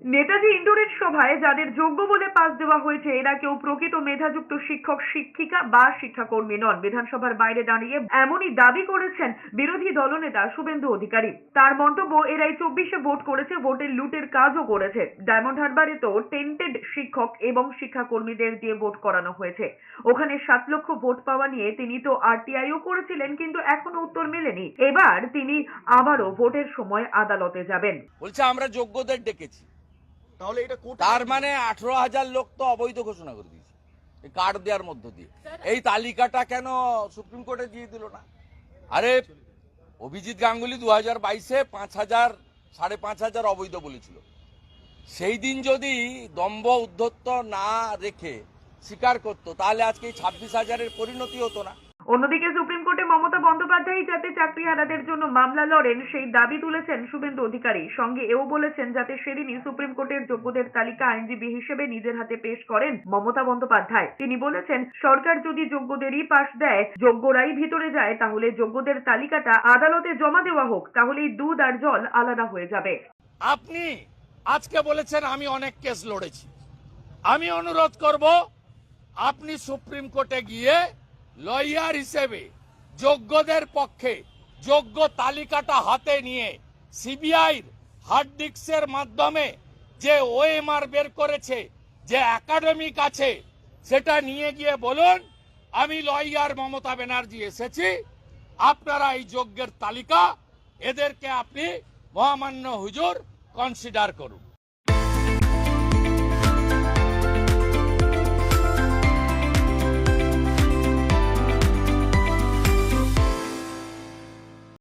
নেতাজি ইন্ডোরের সভায় যাদের যোগ্য বলে পাস দেওয়া হয়েছে, এরা কেউ প্রকৃত মেধাযুক্ত শিক্ষক, শিক্ষিকা বা শিক্ষাকর্মী নন। বিধানসভার বাইরে দাঁড়িয়ে এমনই দাবি করেছেন বিরোধী দলনেতা শুভেন্দু অধিকারী। তার মন্তব্য, এরাই চব্বিশে ভোট করেছে, ভোটের লুটের কাজও করেছে। ডায়মন্ড হারবারে তো টেন্টেড শিক্ষক এবং শিক্ষাকর্মীদের দিয়ে ভোট করানো হয়েছে। ওখানে সাত লক্ষ ভোট পাওয়া নিয়ে তিনি তো আরটিআইও করেছিলেন, কিন্তু এখনও উত্তর মেলেনি। এবার তিনি আবারও ভোটের সময় আদালতে যাবেন। বলছে, আমরা যোগ্যদের ডেকেছি। তাহলে এটা কোটা তার মানে আঠারো হাজার লোক তো অবৈধ ঘোষণা করে দিয়েছে। এই কার্ড দেওয়ার মধ্য দিয়ে। এই তালিকাটা কেন সুপ্রিম কোর্টে দিয়ে দিল না? আরে অভিজিৎ গাঙ্গুলি দু হাজার বাইশে পাঁচ হাজার সাড়ে পাঁচ হাজার অবৈধ বলেছিল। সেই দিন যদি দম্ভ উদ্ধত্ত না রেখে স্বীকার করতো তাহলে আজকে এই ছাব্বিশ হাজারের পরিণতি হতো না। অন্যদিকে সুপ্রিম মমতা বন্দ্যোপাধ্যায় যাতে চাকরিহারাদের জন্য মামলা লড়েন, সেই দাবি তুলেছেন শুভেন্দু অধিকারী। সঙ্গে এও বলেছেন, যাতে সেদিনই সুপ্রিম কোর্টের যোগ্যদের তালিকা আইনজীবী হিসেবে নিজের হাতে পেশ করেন মমতা বন্দ্যোপাধ্যায়। তিনি বলেছেন, সরকার যদি যোগ্যদেরই পাশ দেয়, যোগ্যরাই ভিতরে যায়, তাহলে যোগ্যদের তালিকাটা আদালতে জমা দেওয়া হোক, তাহলেই দুধ আর জল আলাদা হয়ে যাবে। আপনি আজকে বলেছেন, আমি অনেক কেস লড়েছি। আমি অনুরোধ করব, আপনি সুপ্রিম কোর্টে গিয়ে লয়ার হিসেবে যোগ্যদের পক্ষে যোগ্য তালিকাটা হাতে নিয়ে সিবিআইর হার্ড ডিস্কের মাধ্যমে যে ওএমআর বের করেছে, যে একাডেমিক আছে, সেটা নিয়ে গিয়ে বলুন, আমি লয়ার মমতা ব্যানার্জি এসেছি, আপনারা এই যোগ্যের তালিকা এদেরকে আপনি মহামান্য হুজুর কনসিডার করুন।